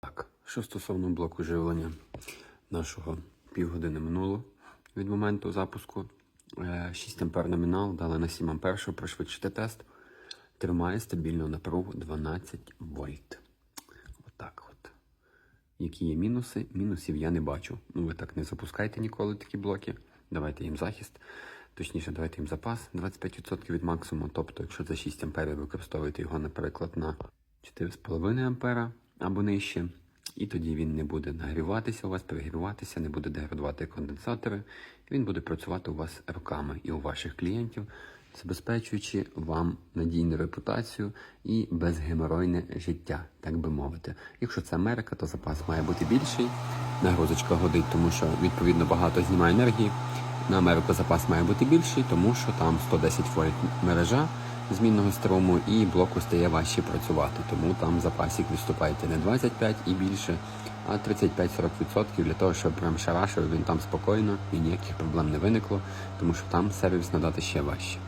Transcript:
Так, що стосовно блоку живлення нашого півгодини минуло від моменту запуску. Е, 6 ампер номінал, дали на 7 ампер, щоб пришвидшити тест. Тримає стабільну напругу 12 вольт. Отак от. Які є мінуси? Мінусів я не бачу. Ну, ви так не запускайте ніколи такі блоки. Давайте їм захист. Точніше, давайте їм запас 25% від максимуму. Тобто, якщо за 6 амперів використовуєте його, наприклад, на 4,5 ампера або нижче, і тоді він не буде нагріватися у вас, перегріватися, не буде деградувати конденсатори. Він буде працювати у вас роками і у ваших клієнтів, забезпечуючи вам надійну репутацію і безгеморойне життя, так би мовити. Якщо це Америка, то запас має бути більший. Нагрузочка годить, тому що відповідно багато знімає енергії. На Америку запас має бути більший, тому що там 110 вольт мережа змінного струму і блоку стає важче працювати. Тому там запасік виступаєте не 25 і більше, а 35-40% для того, щоб прям шарашив він там спокійно і ніяких проблем не виникло, тому що там сервіс надати ще важче.